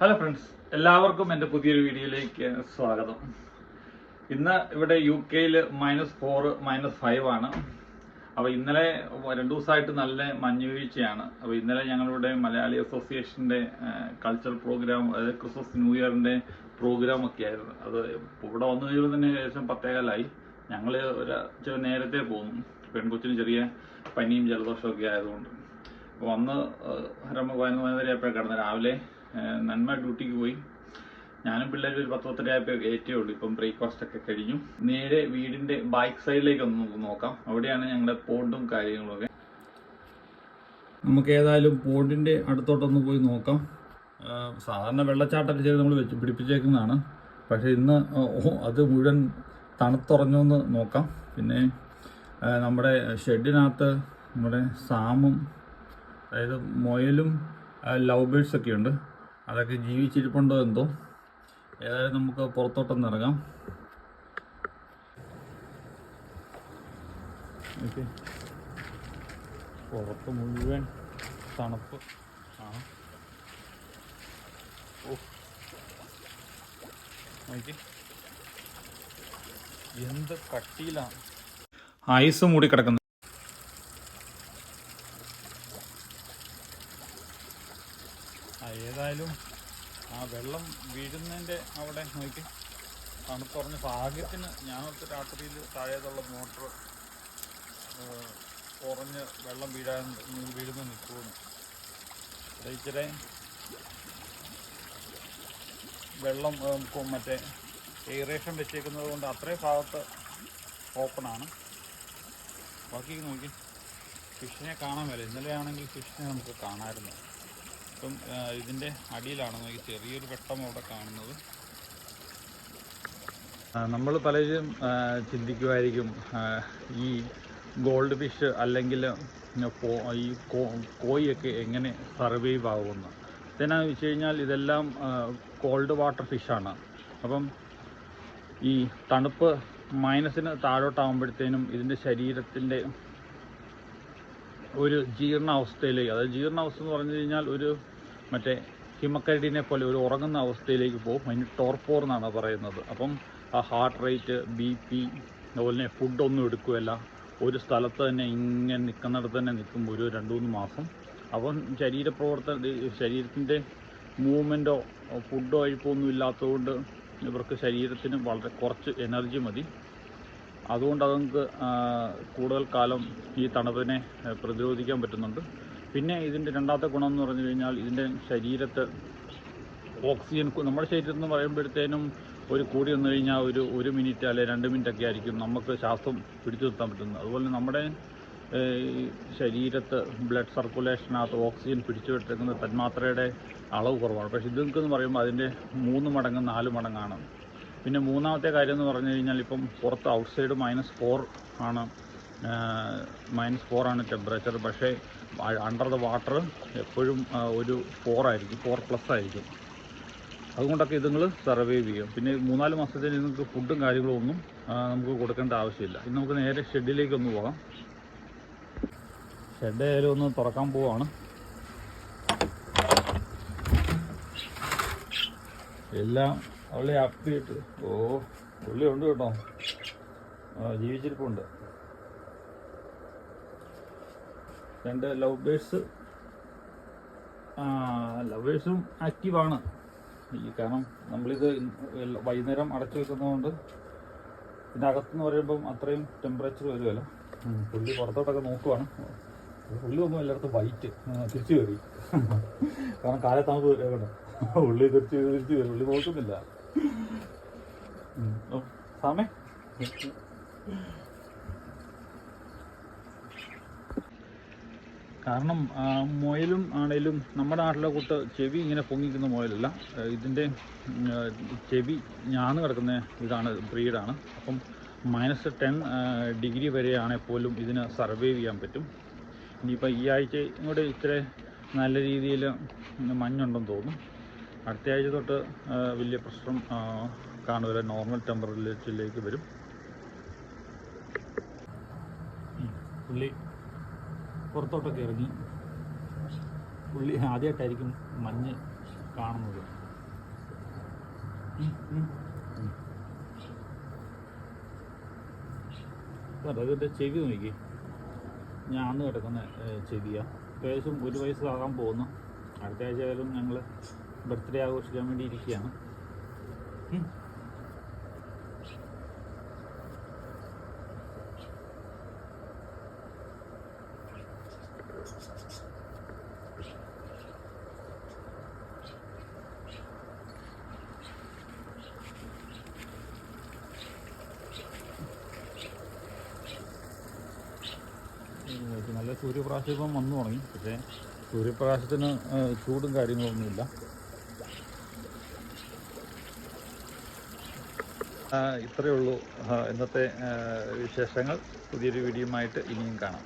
Hello friends എല്ലാവർക്കും എന്റെ പുതിയൊരു വീഡിയോയിലേക്ക് സ്വാഗതം. ഇന്ന് ഇവിടെ യു കെയിൽ മൈനസ് ഫോർ മൈനസ് ഫൈവ് ആണ്. അപ്പോൾ ഇന്നലെ രണ്ടു ദിവസമായിട്ട് നല്ല മഞ്ഞ് വീഴ്ചയാണ് അപ്പോൾ ഇന്നലെ ഞങ്ങളിവിടെ മലയാളി അസോസിയേഷന്റെ കൾച്ചറൽ പ്രോഗ്രാം അതായത് ക്രിസ്മസ് ന്യൂ ഇയറിന്റെ പ്രോഗ്രാം ഒക്കെ ആയിരുന്നു. അത് ഇവിടെ വന്നു കഴിയുമ്പോൾ തന്നെ ഏകദേശം പത്തേകാലായി. ഞങ്ങൾ ഒരു ചില നേരത്തെ പോന്നു. പെൺകൊച്ചിന് ചെറിയ പനിയും ജലദോഷവും ഒക്കെ ആയതുകൊണ്ട്. വന്ന് അരമ്പ പതിനൊന്ന് വരെ എപ്പോഴാണ് കിടന്നത്. രാവിലെ നന്മ ഡ്യൂട്ടിക്ക് പോയി. ഞാനും പിള്ളേരും ഒരു പത്ത് പത്തര ആയപ്പോൾ ഏറ്റേ ഇപ്പം ബ്രേക്ക്ഫാസ്റ്റ് ഒക്കെ കഴിഞ്ഞു. നേരെ വീടിന്റെ ബാക്ക് സൈഡിലേക്ക് ഒന്ന് നമുക്ക് നോക്കാം. അവിടെയാണ് ഞങ്ങളുടെ പോണ്ടും കാര്യങ്ങളൊക്കെ നമുക്ക് ഏതായാലും പോണ്ടിന്റെ അടുത്തോട്ടൊന്ന് പോയി നോക്കാം. സാധാരണ വെള്ളച്ചാട്ടൊക്കെ ചെയ്ത് നമ്മൾ വെച്ച് പിടിപ്പിച്ചേക്കുന്നതാണ്. പക്ഷേ ഇന്ന് അത് മുഴുവൻ തണുത്തുറഞ്ഞു എന്ന് നോക്കാം. പിന്നെ നമ്മുടെ ഷെഡിനകത്ത് നമ്മുടെ സാമും അതായത് മൊയലും ലവ് ബേഴ്സ് ഒക്കെ ഉണ്ട് അതൊക്കെ ജീവിച്ചിരിപ്പുണ്ടോ എന്തോ? ഏതായാലും നമുക്ക് പുറത്തോട്ടൊന്ന് ഇറങ്ങാം. പുറത്ത് മുഴുവൻ തണുപ്പ്. നോക്കി എന്ത് കട്ടിയിലാണ്. ഐസ് മൂടി കിടക്കുന്നത് ഏതായാലും ആ വെള്ളം വീഴുന്നതിന്റെ അവിടെ നോക്കി. തണുത്തുറഞ്ഞ ഭാഗ്യത്തിന് ഞാനൊക്കെ രാത്രിയിൽ താഴേതുള്ള മോട്ടർ കുറഞ്ഞ് വെള്ളം വീഴാൻ വീഴുന്ന നിൽക്കുന്നു ഇവിടെ ഇച്ചിരി വെള്ളം മറ്റേ എയറേഷൻ വെച്ചേക്കുന്നത് കൊണ്ട് അത്രയും ഭാഗത്ത് ഓപ്പണാണ് ബാക്കി നോക്കി. ഫിഷിനെ കാണാൻ വരെ ഇന്നലെ ആണെങ്കിൽ ഫിഷിനെ നമുക്ക് കാണാമായിരുന്നു. ഇപ്പം ഇതിന്റെ അടിയിലാണ് നമുക്ക് ചെറിയൊരു വെട്ടം അവിടെ കാണുന്നത്. നമ്മൾ പലരും ചിന്തിക്കുമായിരിക്കും ഈ ഗോൾഡ് ഫിഷ് അല്ലെങ്കിൽ ഈ കോയിയൊക്കെ എങ്ങനെ സർവൈവ് ആകുമെന്ന് ഇതെന്നാന്ന് വെച്ച് കഴിഞ്ഞാൽ ഇതെല്ലാം കോൾഡ് വാട്ടർ ഫിഷാണ് അപ്പം ഈ തണുപ്പ് മൈനസിന് താഴോട്ടാകുമ്പോഴത്തേനും ഇതിന്റെ ശരീരത്തിന്റെ ഒരു ജീർണാവസ്ഥയിലേക്ക് അതായത് ജീർണാവസ്ഥ എന്ന് പറഞ്ഞു കഴിഞ്ഞാൽ ഒരു മറ്റേ ഹിമക്കരടിനെ പോലെ ഒരു ഉറങ്ങുന്ന അവസ്ഥയിലേക്ക് പോകും. അതിന് ടോർപ്പോർ എന്നാണ് പറയുന്നത്. അപ്പം ആ ഹാർട്ട് റേറ്റ് ബി പി അതുപോലെ തന്നെ ഫുഡൊന്നും എടുക്കുകയല്ല. ഒരു സ്ഥലത്ത് തന്നെ ഇങ്ങനെ നിൽക്കുന്നിടത്ത് തന്നെ നിൽക്കും ഒരു രണ്ട് മൂന്ന് മാസം. അപ്പം ശരീരപ്രവർത്തന ശരീരത്തിന്റെ മൂവ്മെന്റോ ഫുഡോ അഴിപ്പോ ഒന്നും ഇല്ലാത്തതുകൊണ്ട് ഇവർക്ക് ശരീരത്തിന് വളരെ കുറച്ച് എനർജി മതി. അതുകൊണ്ട് അതുങ്ങൾക്ക് കൂടുതൽ കാലം ഈ തണുപ്പിനെ പ്രതിരോധിക്കാൻ പറ്റുന്നുണ്ട്. പിന്നെ ഇതിന്റെ രണ്ടാമത്തെ ഗുണം എന്ന് പറഞ്ഞു കഴിഞ്ഞാൽ ഇതിന്റെ ശരീരത്ത് ഓക്സിജൻ നമ്മുടെ ശരീരത്തിൽ എന്ന് പറയുമ്പോഴത്തേനും ഒരു കൂടി വന്നു കഴിഞ്ഞാൽ ഒരു ഒരു മിനിറ്റ് അല്ലെ രണ്ട് മിനിറ്റ് ഒക്കെ ആയിരിക്കും നമുക്ക് ശ്വാസം പിടിച്ചു നിർത്താൻ പറ്റുന്നത്. അതുപോലെ നമ്മുടെ ശരീരത്ത് ബ്ലഡ് സർക്കുലേഷനകത്ത് ഓക്സിജൻ പിടിച്ചു തന്മാത്രയുടെ അളവ് കുറവാണ്. പക്ഷേ ഇതൊക്കെ എന്ന് പറയുമ്പോൾ അതിന്റെ മൂന്ന് മടങ്ങ് നാല് മടങ്ങാണ്. പിന്നെ മൂന്നാമത്തെ കാര്യം എന്ന് പറഞ്ഞു കഴിഞ്ഞാൽ ഇപ്പം പുറത്ത് ഔട്ട്സൈഡ് മൈനസ് ഫോർ ആണ് മൈനസ് ഫോറാണ് ടെമ്പറേച്ചർ പക്ഷേ അണ്ടർ ദ വാട്ടർ എപ്പോഴും ഒരു ഫോറായിരിക്കും ഫോർ പ്ലസ് ആയിരിക്കും. അതുകൊണ്ടൊക്കെ ഇതുങ്ങൾ സർവൈവ് ചെയ്യും. പിന്നെ മൂന്നാൽ മാസത്തിന് നിങ്ങൾക്ക് ഫുഡും കാര്യങ്ങളും ഒന്നും നമുക്ക് കൊടുക്കേണ്ട ആവശ്യമില്ല. ഇനി നമുക്ക് നേരെ ഷെഡിലേക്ക് ഒന്ന് പോകാം. ഷെഡ് ആയാലും ഒന്ന് തുറക്കാൻ പോവാണ്. എല്ലാം അവളെ അപ്പിയിട്ട് ഓ പുള്ളി ഉണ്ട് കേട്ടോ. ജീവിച്ചിരിപ്പുണ്ട്. രണ്ട് ലവ് ബേഴ്സ് ലവ് ബേഴ്സും ആക്റ്റീവാണ് ഈ കാരണം നമ്മളിത് വൈകുന്നേരം അടച്ചു വെക്കുന്നതുകൊണ്ട് ഇതിനകത്ത് എന്ന് പറയുമ്പം അത്രയും ടെമ്പറേച്ചർ വരുമല്ലോ പുള്ളി പുറത്തോട്ടൊക്കെ നോക്കുവാണ്. പുള്ളി നോക്കുമ്പോൾ എല്ലായിടത്തും വൈറ്റ് തിരിച്ചു കയറി. കാരണം കാലത്ത് തണുപ്പ് കേട്ടോ പുള്ളി തിരിച്ച് തിരിച്ചു വരും പുള്ളി നോക്കുന്നില്ല. ഉം. ഓ, സാമേ കാരണം മുയലും ആണേലും നമ്മുടെ നാട്ടിലെ കൂട്ട് ചെവി ഇങ്ങനെ പൊങ്ങിക്കുന്ന മുയലല്ല. ഇതിന്റെ ചെവി ഞാൻ കിടക്കുന്ന ഇതാണ് ബ്രീഡാണ്. അപ്പം മൈനസ് ടെൻ ഡിഗ്രി വരെയാണെങ്കിൽ പോലും ഇതിന് സർവൈവ് ചെയ്യാൻ പറ്റും. ഇനിയിപ്പോൾ ഈ ആഴ്ച ഇങ്ങോട്ട് ഇത്ര നല്ല രീതിയിൽ മഞ്ഞുണ്ടെന്ന് തോന്നും. അടുത്ത ആഴ്ച തൊട്ട് വലിയ പ്രശ്നം കാണുക നോർമൽ ടെമ്പറേച്ചറിലേക്ക് വരും. പുള്ളി പുറത്തോട്ടൊക്കെ ഇറങ്ങി പുള്ളി ആദ്യമായിട്ടായിരിക്കും മഞ്ഞ് കാണുന്നത്. അതിന്റെ ചെവി നോക്കി. ഞാൻ അന്ന് കിടക്കുന്ന ചെവിയാണ് ചെവിയാ. ഏകദേശം ഒരു വയസ്സാകാൻ പോകുന്നു. അടുത്ത ആഴ്ച ആയാലും ഞങ്ങൾ ബർത്ത്ഡേ ആഘോഷിക്കാൻ വേണ്ടി ഇരിക്കുകയാണ്. നല്ല സൂര്യപ്രകാശം വന്നു തുടങ്ങി. പക്ഷേ സൂര്യപ്രകാശത്തിന് ചൂടും കാര്യങ്ങളൊന്നുമില്ല. ഇത്രയേ ഉള്ളൂ. ഇന്നത്തെ വിശേഷങ്ങൾ. പുതിയൊരു വീഡിയോയുമായിട്ട് ഇനിയും കാണാം.